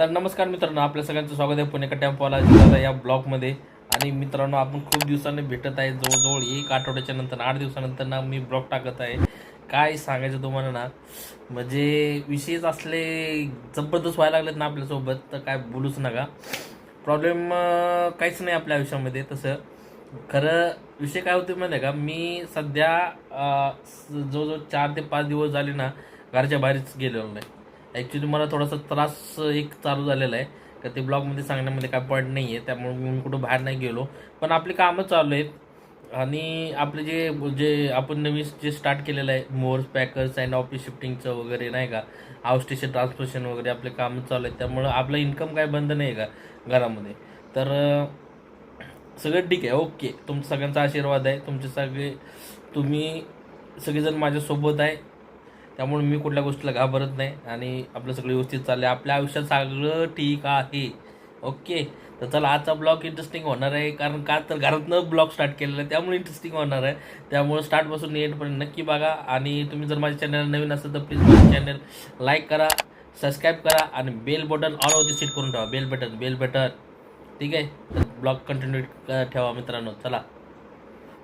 तर नमस्कार मित्रांनो आपल्या सगळ्यांचं स्वागत आहे पुणे टेम्पोला जिल्ह्याला या ब्लॉगमध्ये. आणि मित्रांनो आपण खूप दिवसांनी भेटत आहे. जवळजवळ एक आठवड्याच्या नंतर आठ दिवसानंतर ना मी ब्लॉग टाकत आहे. काय सांगायचं तुम्हाला ना म्हणजे विषयच असले जबरदस्त व्हायला लागलेत ना आपल्यासोबत तर काय बोलूच नका. प्रॉब्लेम काहीच नाही आपल्या आयुष्यामध्ये तसं. खरं विषय काय होते माहिती आहे का मी सध्या जवळजवळ चार ते पाच दिवस झाले ना घरच्या बाहेरच गेलेलो नाही. ॲक्च्युली मला थोडासा त्रास एक चालू झालेला आहे. का ते ब्लॉगमध्ये सांगण्यामध्ये काय पॉईंट नाही आहे त्यामुळे मी कुठं बाहेर नाही गेलो. पण आपली कामं चालू आहेत. आणि आपले जे जे आपण नवीन जे स्टार्ट केलेलं आहे मोर्स पॅकर्स अँड ऑफिस शिफ्टिंगचं वगैरे नाही का? हाऊस स्टेशन ट्रान्सपोर्टेशन वगैरे आपले कामं चालू आहेत. त्यामुळं आपलं इन्कम काय बंद नाही आहे का घरामध्ये? तर सगळं ठीक आहे. ओके तुमचा सगळ्यांचा आशीर्वाद आहे. तुमचे सगळे तुम्ही सगळेजण माझ्यासोबत आहे. त्यामुळे मी कुठल्या गोष्टीला घाबरत नाही आणि आपलं सगळं व्यवस्थित चाललं आहे आपल्या आयुष्यात सगळं ठीक आहे. ओके? तर चला आजचा ब्लॉग इंटरेस्टिंग होणार आहे. कारण का तर घरातनं ब्लॉग स्टार्ट केलेला आहे त्यामुळे इंटरेस्टिंग होणार आहे. त्यामुळे स्टार्टपासून एंडपर्यंत नक्की बघा. आणि तुम्ही जर माझ्या चॅनल नवीन असेल तर प्लीज माझं चॅनल लाईक करा सबस्क्राईब करा आणि बेल बटन ऑलवरती होती करून ठेवा. बेल बटन बेल बटन ठीक आहे? तर ब्लॉग कंटिन्यू ठेवा मित्रांनो. चला.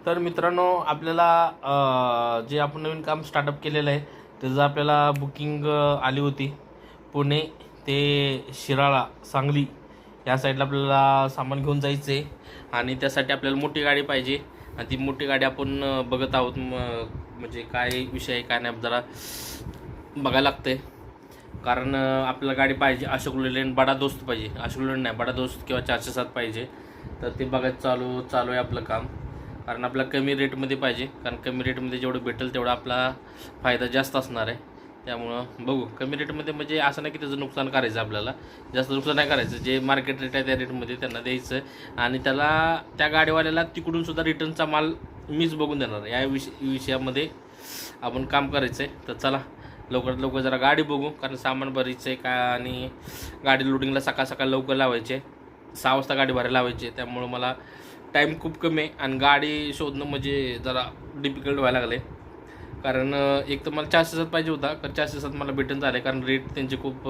तर मित्रांनो आपल्याला जे आपण नवीन काम स्टार्टअप केलेलं आहे त्याचं आपल्याला बुकिंग आली होती. पुणे ते शिराळा सांगली. या साईडला आपल्याला सामान घेऊन जायचं आहे आणि त्यासाठी आपल्याला मोठी गाडी पाहिजे. आणि ती मोठी गाडी आपण बघत आहोत म- म्हणजे काय विषय आहे काय नाही जरा बघायला लागतंय. कारण आपल्याला गाडी पाहिजे अशोक लेलँड बडा दोस्त पाहिजे. अशोक लेलँड नाही बडा दोस्त किंवा चारशे सात पाहिजे. तर ते बघायचं चालू चालू आहे आपलं काम. कारण आपल्याला कमी रेटमध्ये पाहिजे. कारण कमी रेटमध्ये जेवढं भेटेल तेवढा आपला फायदा जास्त असणार आहे. त्यामुळं बघू. कमी रेटमध्ये म्हणजे असं नाही की त्याचं नुकसान करायचं आपल्याला. जास्त नुकसान नाही करायचं. जे मार्केट रेट आहे त्या रेटमध्ये त्यांना द्यायचं. आणि त्याला त्या गाडीवाल्याला तिकडून सुद्धा रिटर्नचा माल मीच बघून देणार. या विष विषयामध्ये आपण काम करायचं आहे. तर चला लवकरात लवकर जरा गाडी बघू. कारण सामान भरायचं आहे का आणि गाडी लोडिंगला सकाळ सकाळ लवकर लावायचे. सहा वाजता गाडी भरायला लावायची. त्यामुळं मला टाईम खूप कमी आहे. आणि गाडी शोधणं म्हणजे जरा डिफिकल्ट व्हायला लागले कारण एक तर मला चारशे सात पाहिजे होता कारण चारशे सात मला भेटून झाले. कारण रेट त्यांचे खूप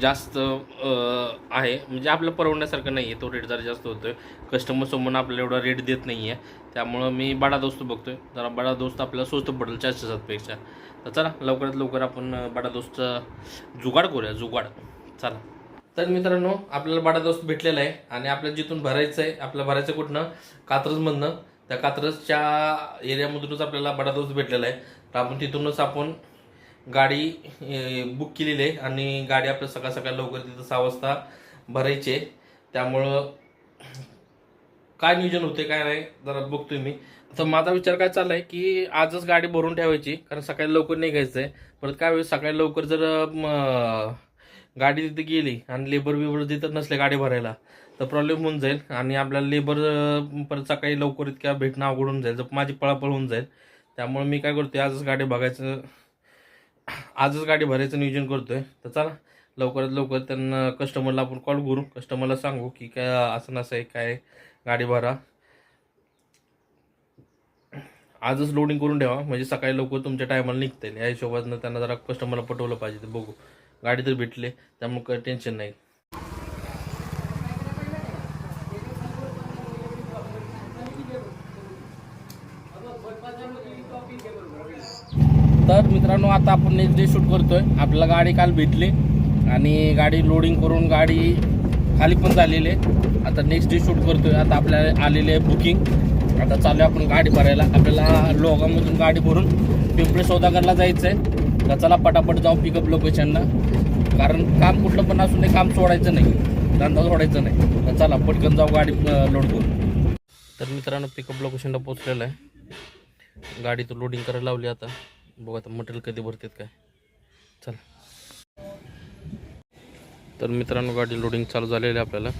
जास्त आहे. म्हणजे आपलं परवडण्यासारखं नाही आहे तो रेट जरा जास्त होतो आहे कस्टमरसमोर आपल्याला एवढा रेट देत नाही आहे त्यामुळं मी बडा दोस्त आहे जरा बडा दोस्त आपल्याला स्वस्त पडेल चारशे सातपेक्षा तर चला लवकरात लवकर आपण बडा दोस्तचा जुगाड करूया. जुगाड. चला. तर मित्रांनो आपल्याला बडा दोस्त भेटलेला आहे आणि आपल्याला जिथून भरायचं आहे आपल्याला भरायचं कुठनं? कात्रजमधनं. त्या कात्रजच्या एरियामधूनच आपल्याला बडा दोस्त भेटलेला आहे. तर आपण तिथूनच आपण गाडी बुक केलेली आहे आणि गाडी आपल्याला सकाळ सकाळ लवकर तिथं सहा वाजता भरायची आहे. त्यामुळं काय नियोजन होते काय नाही जरा बघतोय मी. तर माझा विचार काय चाललाय की आजच गाडी भरून ठेवायची कारण सकाळी लवकर निघायचं आहे परत काय वेळेस सकाळी लवकर जर म, गाडी तिथे गेली आणि लेबर बिबर तिथं नसले गाडी भरायला. तर प्रॉब्लेम होऊन जाईल आणि आपल्याला लेबर परत सकाळी लवकर इतक्या भेटणं अवघड होऊन जाईल. जर माझी पळापळ होऊन जाईल. त्यामुळे मी काय करतोय आजच गाडी बघायचं आजच गाडी भरायचं नियोजन करतोय. तर चला लवकरात लवकर त्यांना कस्टमरला आपण कॉल करू. कस्टमरला सांगू की काय असं नसं आहे काय गाडी भरा. आजच लोडिंग करून ठेवा. म्हणजे सकाळी लवकर तुमच्या टायमाला निघता येईल या हिशोबानं त्यांना जरा कस्टमरला पटवलं पाहिजे ते बघू. गाडी तर भेटले त्यामुळे काही टेन्शन नाही. तर मित्रांनो आता आपण नेक्स्ट डे शूट करतोय. आपल्याला गाडी काल भेटली आणि गाडी लोडिंग करून गाडी खाली पण झालेली आहे. आता नेक्स्ट डे शूट करतोय. आता आपल्याला आलेले आहे बुकिंग आता चालू आहे आपण गाडी भरायला. आपल्याला लोगामधून गाडी भरून पिंपळे सौदागरला जायचं आहे तर चला पटापट जाऊ पिकअप लोकेशनला कारण काम कुठलं पण असून ते काम सोडायचं नाही. धंदा सोडायचं नाही. तर चला पटकन जाऊ गाडी लोड करू तर मित्रांनो पिकअप लोकेशनला पोचलेलं आहे. गाडी तर लोडिंग करायला लावली आता. बघा आता मटेरियल कधी भरतात काय. चला. तर मित्रांनो गाडी लोडिंग चालू झालेली आहे आपल्याला.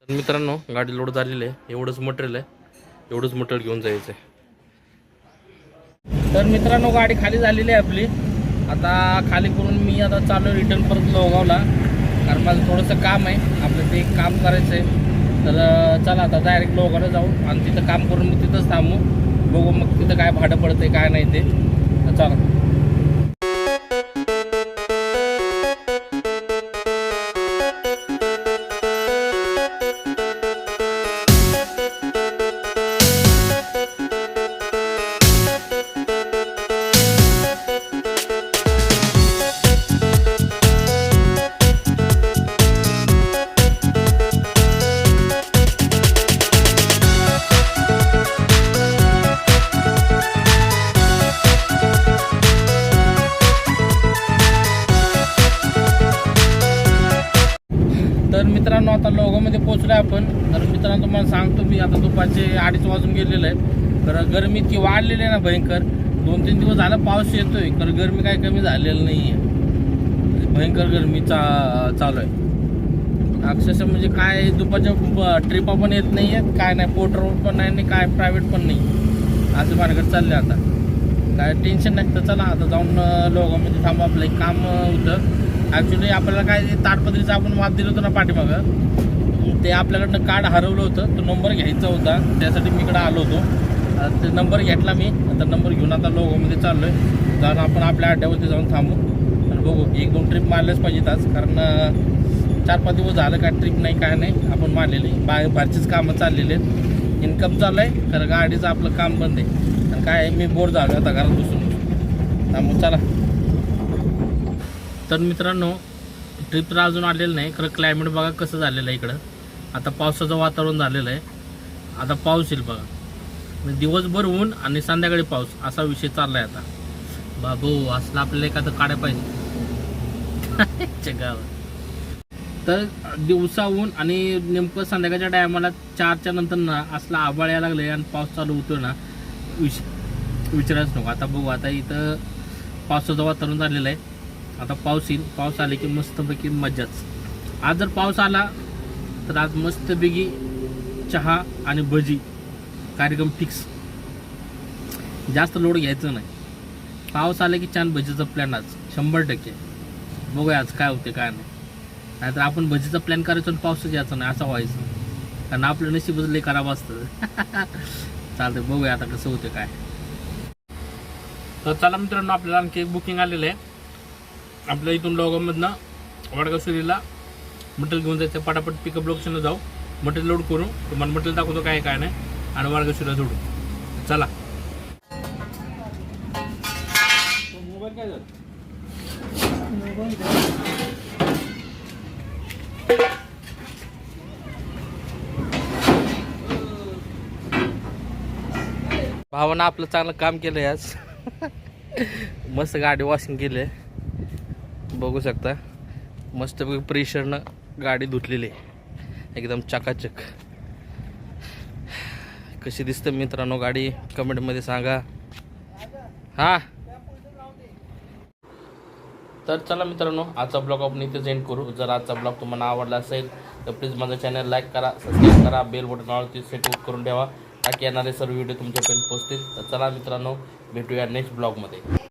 तर मित्रांनो गाडी लोड झालेली आहे. एवढंच मटेरियल आहे. एवढंच मटेरियल घेऊन जायचं आहे तर मित्रांनो गाडी खाली झालेली आहे आपली. आता खाली करून मी आता चालू रिटर्न परत लोगावला कारण माझं थोडंसं काम आहे. आपलं ते काम करायचं आहे तर चला आता डायरेक्ट लोगावला जाऊ. आणि तिथं काम करून मी तिथंच थांबू. बघू मग तिथं काय भाडं पडतंय काय नाही ते. चला. तर मित्रांनो आता लोगामध्ये आहे आपण. तर मित्रांनो तुम्हाला सांगतो मी आता दुपारचे अडीच वाजून गेलेलं आहे तर गरमी इतकी वाढलेली आहे ना भयंकर. दोन तीन दिवस झालं पाऊस येतोय तर गरमी काय कमी झालेलं नाही आहे भयंकर गरमी चा चालू आहे. अक्षरशः म्हणजे काय दुपारच्या ट्रिपा पण येत नाही आहेत काय नाही पोर्टर पण नाही आणि काय प्रायव्हेट पण नाही. असं मार्केट चालले आता. काय टेन्शन नाही तर चला आता जाऊन लोगोमध्ये थांबू. आपलं एक काम होतं. ॲक्च्युली आपल्याला काय ताडपत्रीचं आपण माप दिलं होतं ना पाठीमागं ते आपल्याकडनं कार्ड हरवलं होतं. तो नंबर घ्यायचा होता. त्यासाठी मी इकडं आलो होतो. ते नंबर घेतला मी. आता नंबर घेऊन आता लोगोमध्ये चाललो आहे जाऊन आपण आपल्या अड्ड्यावरती जाऊन थांबू आणि बघू. एक दोन ट्रिप मारल्याच पाहिजेत आज. कारण चार पाच दिवस झालं काय ट्रिप नाही काय नाही. आपण मारलेली. बा बाहेरचीच कामं चाललेली आहेत. इन्कम चाललं आहे कारण गाडीचं आपलं काम बंद आहे. आणि काय आहे, मी बोर झालो आता घरात बसून. त्यामुळे चला. तर मित्रांनो ट्रिप तर अजून आलेलं नाही खरं क्लायमेट बघा कसं झालेलं आहे इकडं. आता पावसाचं वातावरण झालेलं आहे. आता पाऊस येईल बघा. दिवसभर ऊन आणि संध्याकाळी पाऊस असा विषय चाललाय आता. बाबू असला आपल्याला एखादं काढा पाहिजे. च्या तर दिवसा ऊन आणि नेमकं संध्याकाळच्या टायमाला चारच्या नंतर ना असला आबाळ यायला लागले आणि पाऊस चालू होतो ना विच विचारायच नको. आता बघू आता इथं पावसाचं वातावरण झालेलं आहे. आता पाऊस येईल. पाऊस आले की मस्तपैकी मज्जाच. आज जर पाऊस आला तर आज मस्तपैकी चहा आणि भजी कार्यक्रम फिक्स जास्त लोड घ्यायचं नाही. पाऊस आला की छान भजीचा प्लॅन आज. शंभर टक्के. बघूया आज काय होते काय नाही. नाहीतर आपण भजीचा प्लॅन करायचो आणि पाऊसच यायचं नाही. असा व्हायचं. कारण आपलं नशीबच लई खराब असतं. चालतंय बघूया आता कसं होतं काय. तर चला मित्रांनो आपल्याला आणखी एक बुकिंग आलेलं आहे. आपल्या इथून लोगामधनं वाडगाव सुरीला मटेरियल घेऊन जायचं. पटापट पिकअप लोकेशनला जाऊ. मटेरियल लोड करू. तुम्हाला मटेरियल दाखवतो काय काय नाही. आणि वाडगाव सुरीला जोडू. चला. मोबाईल काय झालं भावानं आपलं चांगलं काम केलं आज. मस्त गाडी वॉशिंग केली बघू शकता. मस्त प्रेशरनं गाडी धुतलेली आहे. एकदम चकाचक. कशी दिसते मित्रांनो गाडी? कमेंटमध्ये सांगा. हा. तर चला मित्रांनो आजचा ब्लॉग आपण इथेच एंड करू. जर आजचा ब्लॉग तुम्हाला आवडला असेल तर प्लीज माझं चॅनल लाईक करा सबस्क्राईब करा बेल बटनावरती सेट करून ठेवा. ताकी येणारे सर्व व्हिडिओ तुमच्यापर्यंत पोहोचतील. तर चला मित्रांनो भेटूया नेक्स्ट ब्लॉगमध्ये